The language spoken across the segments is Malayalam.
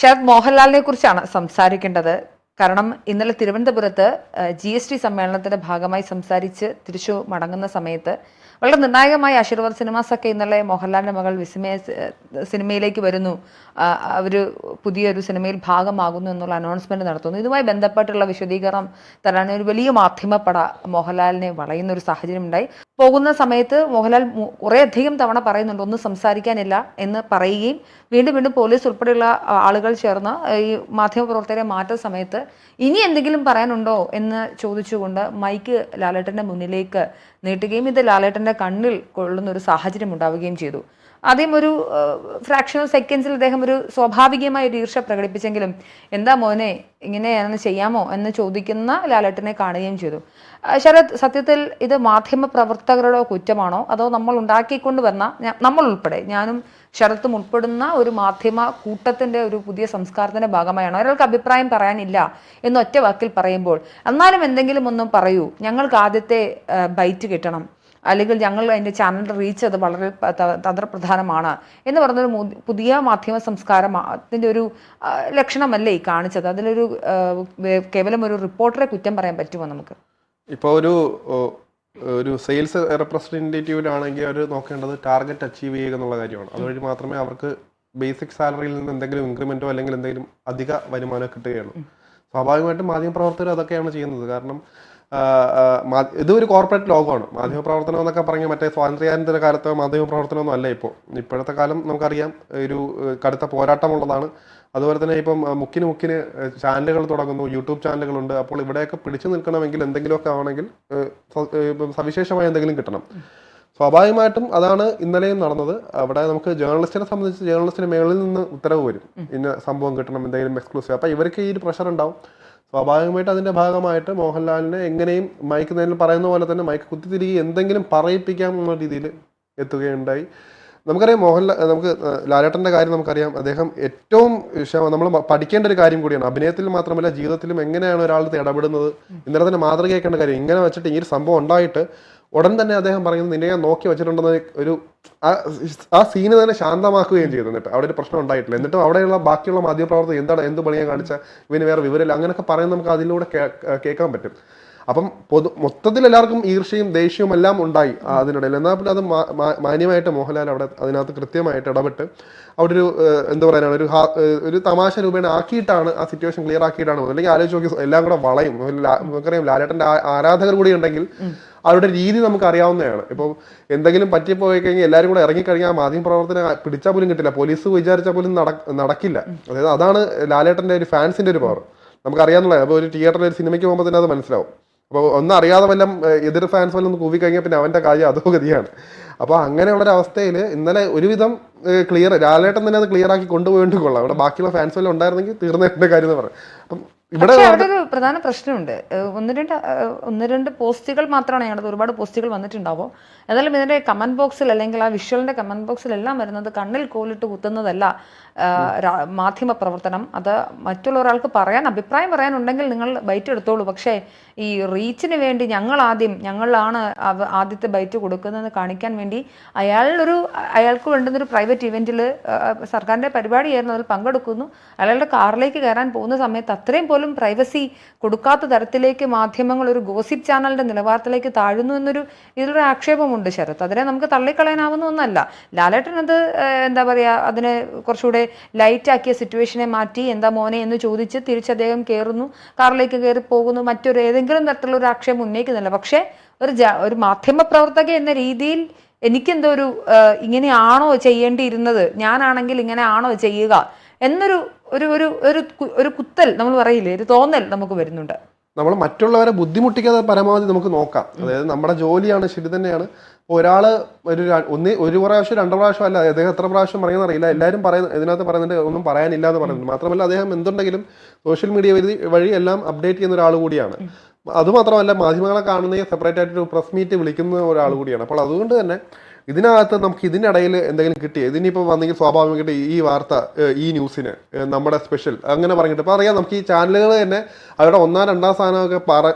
ശരത് മോഹൻലാലിനെ കുറിച്ചാണ് സംസാരിക്കേണ്ടത്. കാരണം ഇന്നലെ തിരുവനന്തപുരത്ത് ജി എസ് ടി സമ്മേളനത്തിന്റെ ഭാഗമായി സംസാരിച്ച് തിരിച്ചു മടങ്ങുന്ന സമയത്ത് വളരെ നിർണായകമായ ആശീർവാദ് സിനിമാസ് ഒക്കെ ഇന്നലെ മോഹൻലാലിന്റെ മകൾ വിസ്മയ സിനിമയിലേക്ക് വരുന്നു. അവർ പുതിയൊരു സിനിമയിൽ ഭാഗമാകുന്നു എന്നുള്ള അനൗൺസ്മെന്റ് നടത്തുന്നു. ഇതുമായി ബന്ധപ്പെട്ടുള്ള വിശദീകരണം തരാൻ ഒരു വലിയ മാധ്യമപ്പട മോഹൻലാലിനെ വളയുന്ന ഒരു സാഹചര്യം ഉണ്ടായി പോകുന്ന സമയത്ത് മോഹൻലാൽ കുറേ അധികം തവണ പറയുന്നുണ്ട് ഒന്നും സംസാരിക്കാനില്ല എന്ന് പറയുകയും വീണ്ടും വീണ്ടും പോലീസ് ഉൾപ്പെടെയുള്ള ആളുകൾ ചേർന്ന് ഈ മാധ്യമപ്രവർത്തകരെ മാറ്റ സമയത്ത് ഇനി എന്തെങ്കിലും പറയാനുണ്ടോ എന്ന് ചോദിച്ചുകൊണ്ട് മൈക്ക് ലാലേട്ടന്റെ മുന്നിലേക്ക് നീട്ടുകയും ഇത് ലാലേട്ടന്റെ കണ്ണിൽ കൊള്ളുന്ന ഒരു സാഹചര്യം ഉണ്ടാവുകയും ചെയ്തു. ആദ്യം ഒരു ഫ്രാക്ഷൻ ഓഫ് സെക്കൻഡ്സിൽ അദ്ദേഹം ഒരു സ്വാഭാവികമായ ഒരു ഈർഷ പ്രകടിപ്പിച്ചെങ്കിലും എന്താ മോനെ ഇങ്ങനെയാണെന്ന് ചെയ്യാമോ എന്ന് ചോദിക്കുന്ന ലാലേട്ടനെ കാണുകയും ചെയ്തു. ശരത് സത്യത്തിൽ ഇത് മാധ്യമ പ്രവർത്തകരുടെ കുറ്റമാണോ? അതോ നമ്മൾ ഉണ്ടാക്കിക്കൊണ്ട് വന്ന നമ്മൾ ഉൾപ്പെടെ ഞാനും ശരത്തും ഉൾപ്പെടുന്ന ഒരു മാധ്യമ കൂട്ടത്തിന്റെ ഒരു പുതിയ സംസ്കാരത്തിന്റെ ഭാഗമായാണ്? ഒരാൾക്ക് അഭിപ്രായം പറയാനില്ല എന്ന് ഒറ്റ വാക്കിൽ പറയുമ്പോൾ എന്നാലും എന്തെങ്കിലും ഒന്നും പറയൂ ഞങ്ങൾക്ക് ആദ്യത്തെ ബൈറ്റ് കിട്ടണം. അല്ലെങ്കിൽ ഞങ്ങൾ അതിന്റെ ചാനൽ റീച്ച് അത് വളരെ തന്ത്രപ്രധാനമാണ് എന്ന് പറഞ്ഞൊരു പുതിയ മാധ്യമ സംസ്കാരം അതിന്റെ ഒരു ലക്ഷണമല്ലേ ഈ കാണിച്ചത്? അതിലൊരു കേവലം ഒരു റിപ്പോർട്ടറെ കുറ്റം പറയാൻ പറ്റുമോ നമുക്ക്? ഇപ്പോൾ ഒരു ഒരു സെയിൽസ് റെപ്രസെന്റേറ്റീവിലാണെങ്കിൽ അവർ നോക്കേണ്ടത് ടാർഗറ്റ് അച്ചീവ് ചെയ്യുക എന്നുള്ള കാര്യമാണ്. അതുവഴി മാത്രമേ അവർക്ക് ബേസിക് സാലറിയിൽ നിന്ന് എന്തെങ്കിലും ഇൻക്രിമെന്റോ അല്ലെങ്കിൽ എന്തെങ്കിലും അധിക വരുമാനം കിട്ടുകയുള്ളൂ. സ്വാഭാവികമായിട്ടും മാധ്യമപ്രവർത്തകർ അതൊക്കെയാണ് ചെയ്യുന്നത്. കാരണം ഇത് ഒരു കോർപ്പറേറ്റ് ലോകമാണ്. മാധ്യമപ്രവർത്തനം എന്നൊക്കെ പറഞ്ഞ മറ്റേ സ്വാതന്ത്ര്യാനന്തര കാലത്തെ മാധ്യമപ്രവർത്തനമൊന്നും അല്ല ഇപ്പോൾ. ഇപ്പോഴത്തെ കാലം നമുക്കറിയാം ഒരു കടുത്ത പോരാട്ടമുള്ളതാണ്. അതുപോലെ തന്നെ ഇപ്പം മുക്കിന് മുക്കിന് ചാനലുകൾ തുടങ്ങുന്നു യൂട്യൂബ് ചാനലുകളുണ്ട്. അപ്പോൾ ഇവിടെയൊക്കെ പിടിച്ചു നിൽക്കണമെങ്കിൽ എന്തെങ്കിലുമൊക്കെ ആവണമെങ്കിൽ സവിശേഷമായ എന്തെങ്കിലും കിട്ടണം. സ്വാഭാവികമായിട്ടും അതാണ് ഇന്നലെയും നടന്നത്. അവിടെ നമുക്ക് ജേർണലിസ്റ്റിനെ സംബന്ധിച്ച് ജേർണലിസ്റ്റിന് മേളിൽ നിന്ന് ഉത്തരവ് വരും. ഇന്ന സംഭവം കിട്ടണം എന്തെങ്കിലും എക്സ്ക്ലൂസീവ് അപ്പം ഇവർക്ക് ഈ ഒരു പ്രഷർ ഉണ്ടാവും. സ്വാഭാവികമായിട്ട് അതിന്റെ ഭാഗമായിട്ട് മോഹൻലാലിനെ എങ്ങനെയും മൈക്ക് നേരിൽ പറയുന്ന പോലെ തന്നെ മൈക്ക് കുത്തിത്തിരികെ എന്തെങ്കിലും പറയിപ്പിക്കാം എന്ന രീതിയിൽ എത്തുകയുണ്ടായി. നമുക്കറിയാം മോഹൻലാൽ നമുക്ക് ലാലേട്ടന്റെ കാര്യം നമുക്കറിയാം. അദ്ദേഹം ഏറ്റവും നമ്മൾ പഠിക്കേണ്ട ഒരു കാര്യം കൂടിയാണ്. അഭിനയത്തിൽ മാത്രമല്ല ജീവിതത്തിലും എങ്ങനെയാണ് ഒരാൾ ഇടപെടുന്നത് ഇന്നലെ തന്നെ മാതൃകയാക്കേണ്ട കാര്യം ഇങ്ങനെ വെച്ചിട്ട് ഈ ഒരു സംഭവം ഉണ്ടായിട്ട് ഉടൻ തന്നെ അദ്ദേഹം പറയുന്നത് നിന്നെ ഞാൻ നോക്കി വെച്ചിട്ടുണ്ടെന്ന് ഒരു ആ- സീന് തന്നെ ശാന്തമാക്കുകയും ചെയ്തു എന്നിട്ട് അവിടെ ഒരു പ്രശ്നം ഉണ്ടായിട്ടില്ല. എന്നിട്ടും അവിടെയുള്ള ബാക്കിയുള്ള മാധ്യമപ്രവർത്തകർ എന്താണ് എന്ത് പണിയാൻ കാണിച്ച ഇവന് വേറെ വിവരമില്ല. അങ്ങനെയൊക്കെ പറയുന്നത് നമുക്ക് അതിലൂടെ കേൾക്കാൻ പറ്റും. അപ്പം പൊതു മൊത്തത്തിൽ എല്ലാവർക്കും ഈർഷ്യയും ദേഷ്യവും എല്ലാം ഉണ്ടായി അതിനിടയിൽ. എന്നാൽ പിന്നെ അത് മാന്യമായിട്ട് മോഹൻലാൽ അവിടെ അതിനകത്ത് കൃത്യമായിട്ട് ഇടപെട്ട് അവിടെ ഒരു എന്താ പറയാനാണ് ഒരു ഒരു തമാശ രൂപേണ ആക്കിയിട്ടാണ് ആ സിറ്റുവേഷൻ ക്ലിയർ ആക്കിയിട്ടാണ് പോകുന്നത്. അല്ലെങ്കിൽ ആലോചിച്ച് നോക്കി എല്ലാം കൂടെ വളയും. നമുക്കറിയാം ലാലേട്ടന്റെ ആരാധകർ കൂടി ഉണ്ടെങ്കിൽ അവരുടെ രീതി നമുക്ക് അറിയാവുന്നതാണ്. ഇപ്പോൾ എന്തെങ്കിലും പറ്റിപ്പോയി കഴിഞ്ഞാൽ എല്ലാവരും കൂടെ ഇറങ്ങിക്കഴിഞ്ഞാൽ മാധ്യമ പ്രവർത്തനം പിടിച്ചാൽ പോലും കിട്ടില്ല. പോലീസ് വിചാരിച്ചാൽ പോലും നട- നടക്കില്ല. അതായത് അതാണ് ലാലേട്ടന്റെ ഒരു ഫാൻസിന്റെ ഒരു പവർ നമുക്ക് അറിയാവുന്നതാണ് അപ്പോൾ ഒരു തിയേറ്ററിൽ ഒരു സിനിമയ്ക്ക് പോകുമ്പോൾ തന്നെ അത് മനസ്സിലാവും. അപ്പോൾ ഒന്നും അറിയാതെ വല്ലം എതിർ ഫാൻസ് വല്ലൊന്ന് കൂവിക്കഴിഞ്ഞാൽ കൂവി കഴിഞ്ഞാൽ പിന്നെ അവന്റെ കാര്യം അധോഗതിയാണ് അപ്പോൾ അങ്ങനെയുള്ള ഒരു അവസ്ഥയിൽ ഇന്നലെ ഒരുവിധം ക്ലിയർ ലാലേട്ടൻ തന്നെ അത് ക്ലിയർ ആക്കി കൊണ്ടുപോയിട്ട് കൊള്ളാം അവിടെ ബാക്കിയുള്ള ഫാൻസ് വല്ലതും ഉണ്ടായിരുന്നെങ്കിൽ തീർന്ന എന്റെ കാര്യം എന്ന് പറയാം. അപ്പം ഇവിടെ അവിടെ ഒരു പ്രധാന പ്രശ്നമുണ്ട്. ഒന്ന് രണ്ട് ഒന്ന് രണ്ട് പോസ്റ്റുകൾ മാത്രമാണ് ഞങ്ങളുടെ ഒരുപാട് പോസ്റ്റുകൾ വന്നിട്ടുണ്ടാവും എന്നാലും ഇതിന്റെ കമന്റ് ബോക്സിൽ അല്ലെങ്കിൽ ആ വിഷ്വലിന്റെ കമന്റ് ബോക്സിൽ എല്ലാം വരുന്നത് കണ്ണിൽ കോലിട്ട് കുത്തുന്നതല്ല. മാധ്യമ പ്രവർത്തനം അത് മറ്റുള്ള ഒരാൾക്ക് പറയാൻ അഭിപ്രായം പറയാനുണ്ടെങ്കിൽ നിങ്ങൾ ബൈറ്റ് എടുത്തോളൂ. പക്ഷേ ഈ റീച്ചിന് വേണ്ടി ഞങ്ങൾ ആദ്യം ഞങ്ങളാണ് ആദ്യത്തെ ബൈറ്റ് കൊടുക്കുന്നതെന്ന് കാണിക്കാൻ വേണ്ടി അയാളൊരു അയാൾക്ക് വേണ്ടുന്നൊരു പ്രൈവറ്റ് ഇവന്റിൽ സർക്കാരിന്റെ പരിപാടിയായിരുന്നു. അതിൽ പങ്കെടുക്കുന്നു. അയാളുടെ കാറിലേക്ക് കയറാൻ പോകുന്ന സമയത്ത് അത്രയും പോലും പ്രൈവസി കൊടുക്കാത്ത തരത്തിലേക്ക് മാധ്യമങ്ങൾ ഒരു ഗോസിപ്പ് ചാനലിന്റെ നിലവാരത്തിലേക്ക് താഴുന്നു എന്നൊരു ഇതിലൊരു ആക്ഷേപമുണ്ട് ശരത്. അതിനെ നമുക്ക് തള്ളിക്കളയാനാവുന്ന ഒന്നല്ല. ലാലേട്ടൻ അത് എന്താ പറയുക അതിനെ കുറച്ചുകൂടെ ലൈറ്റ് ആക്കിയ സിറ്റുവേഷനെ മാറ്റി എന്താ മോനെ എന്ന് ചോദിച്ച് തിരിച്ചദ്ദേഹം കയറുന്നു കാറിലേക്ക് കയറി പോകുന്നു. മറ്റൊരു ഏതെങ്കിലും തരത്തിലുള്ള ഒരു ആക്ഷേപം ഉന്നയിക്കുന്നില്ല. പക്ഷേ ഒരു ഒരു മാധ്യമപ്രവർത്തക എന്ന രീതിയിൽ എനിക്കെന്തോ ഒരു ഇങ്ങനെയാണോ ചെയ്യേണ്ടിയിരുന്നത്? ഞാനാണെങ്കിൽ ഇങ്ങനെ ആണോ ചെയ്യുക? എന്നൊരു ഒരു ഒരു ഒരു ഒരു കുത്തൽ നമ്മൾ പറയില്ലേ? ഒരു തോന്നൽ നമുക്ക് വരുന്നുണ്ട്. നമ്മൾ മറ്റുള്ളവരെ ബുദ്ധിമുട്ടിക്കാതെ പരമാവധി നമുക്ക് നോക്കാം. അതായത് നമ്മുടെ ജോലിയാണ് ശരി തന്നെയാണ്. ഒരാൾ ഒരു ഒന്ന് ഒരു പ്രാവശ്യം രണ്ട് പ്രാവശ്യം അല്ല അദ്ദേഹം എത്ര പ്രാവശ്യം പറയുന്ന അറിയില്ല. എല്ലാവരും പറയുന്ന ഇതിനകത്ത് പറയുന്നുണ്ട് ഒന്നും പറയാനില്ല എന്ന് പറയുന്നുണ്ട്. മാത്രമല്ല അദ്ദേഹം എന്തുണ്ടെങ്കിലും സോഷ്യൽ മീഡിയ വഴി വഴി എല്ലാം അപ്ഡേറ്റ് ചെയ്യുന്ന ഒരാൾ കൂടിയാണ്. അതുമാത്രമല്ല മാധ്യമങ്ങളെ കാണുന്ന സെപ്പറേറ്റ് ആയിട്ട് ഒരു പ്രസ് മീറ്റ് വിളിക്കുന്ന ഒരാൾ കൂടിയാണ്. അപ്പോൾ അതുകൊണ്ട് തന്നെ ഇതിനകത്ത് നമുക്ക് ഇതിനിടയിൽ എന്തെങ്കിലും കിട്ടി. ഇതിനിപ്പോൾ വന്നെങ്കിൽ സ്വാഭാവികമായിട്ട് ഈ വാർത്ത ഈ ന്യൂസിന് നമ്മുടെ സ്പെഷ്യൽ അങ്ങനെ പറഞ്ഞിട്ട്. ഇപ്പോൾ അറിയാം നമുക്ക് ഈ ചാനലുകൾ തന്നെ അവരുടെ ഒന്നാം രണ്ടാം സ്ഥാനമൊക്കെ പറ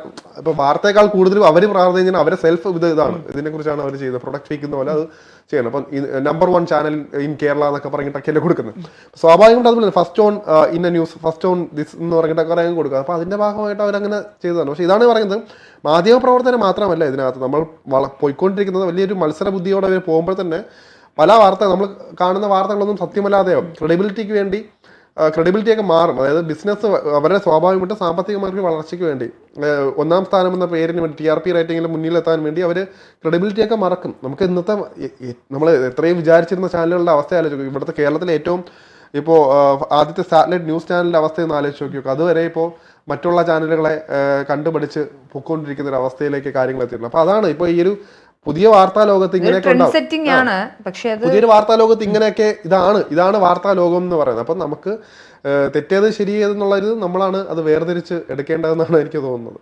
ഇപ്പോൾ വാർത്തയേക്കാൾ കൂടുതലും അവർ പ്രാർത്ഥിക്കുന്ന അവരെ സെൽഫ് ഇത് ഇതാണ്. ഇതിനെക്കുറിച്ചാണ് അവർ ചെയ്യുന്നത് പ്രൊഡക്റ്റ് വിൽക്കുന്ന പോലെ അത് ചെയ്യണം. അപ്പം number one channel in Kerala എന്നൊക്കെ പറഞ്ഞിട്ടൊക്കെയല്ലേ കൊടുക്കുന്നത്. സ്വാഭാവികമായിട്ട് അതുപോലെ ഫസ്റ്റ് ഓൺ ഇന്ന ന്യൂസ് ഫസ്റ്റ് ഓൺ ദിസ് എന്ന് പറഞ്ഞിട്ടൊക്കെ പറയാൻ കൊടുക്കുക. അപ്പോൾ അതിന്റെ ഭാഗമായിട്ട് അവരങ്ങനെ ചെയ്തതാണ്. പക്ഷേ ഇതാണ് പറയുന്നത് മാധ്യമ പ്രവർത്തനം മാത്രമല്ല ഇതിനകത്ത്. നമ്മൾ പോയിക്കൊണ്ടിരിക്കുന്നത് വലിയൊരു മത്സര ബുദ്ധിയോടെ അവർ പോകുമ്പോൾ തന്നെ പല വാർത്ത നമ്മൾ കാണുന്ന വാർത്തകളൊന്നും സത്യമല്ലാതെയോ ക്രെഡിബിലിറ്റിക്ക് വേണ്ടി ക്രെഡിബിലിറ്റിയൊക്കെ മാറും. അതായത് ബിസിനസ് അവരുടെ സ്വാഭാവികമായിട്ട് സാമ്പത്തികമായിട്ട് വളർച്ചയ്ക്ക് വേണ്ടി ഒന്നാം സ്ഥാനം എന്ന പേരിന് വേണ്ടി ടി ആർ പി റേറ്റിംഗിൽ മുന്നിലെത്താൻ വേണ്ടി അവർ ക്രെഡിബിലിറ്റിയൊക്കെ മറക്കും. നമുക്ക് ഇന്നത്തെ നമ്മൾ എത്രയും വിചാരിച്ചിരുന്ന ചാനലുകളുടെ അവസ്ഥ ആലോചിക്കും ഇവിടുത്തെ കേരളത്തിലെ ഏറ്റവും ഇപ്പോൾ ആദ്യത്തെ സാറ്റലൈറ്റ് ന്യൂസ് ചാനലിന്റെ അവസ്ഥ ഒന്ന് ആലോചിച്ച് നോക്കിയോ അതുവരെ ഇപ്പോൾ മറ്റുള്ള ചാനലുകളെ കണ്ടുപഠിച്ച് പൊക്കോണ്ടിരിക്കുന്ന ഒരു അവസ്ഥയിലേക്ക് കാര്യങ്ങൾ എത്തിയിട്ടുണ്ട് അപ്പോൾ അതാണ് ഇപ്പോൾ ഈ ഒരു പുതിയ വാർത്താ ലോകത്ത് ഇങ്ങനെയൊക്കെ ആണ്. പക്ഷേ പുതിയൊരു വാർത്താ ലോകത്ത് ഇങ്ങനെയൊക്കെ ഇതാണ്. ഇതാണ് വാർത്താ ലോകം എന്ന് പറയുന്നത്. അപ്പം നമുക്ക് തെറ്റേത് ശരിയേതെന്നുള്ളത് നമ്മളാണ് അത് വേർതിരിച്ച് എടുക്കേണ്ടതെന്നാണ് എനിക്ക് തോന്നുന്നത്.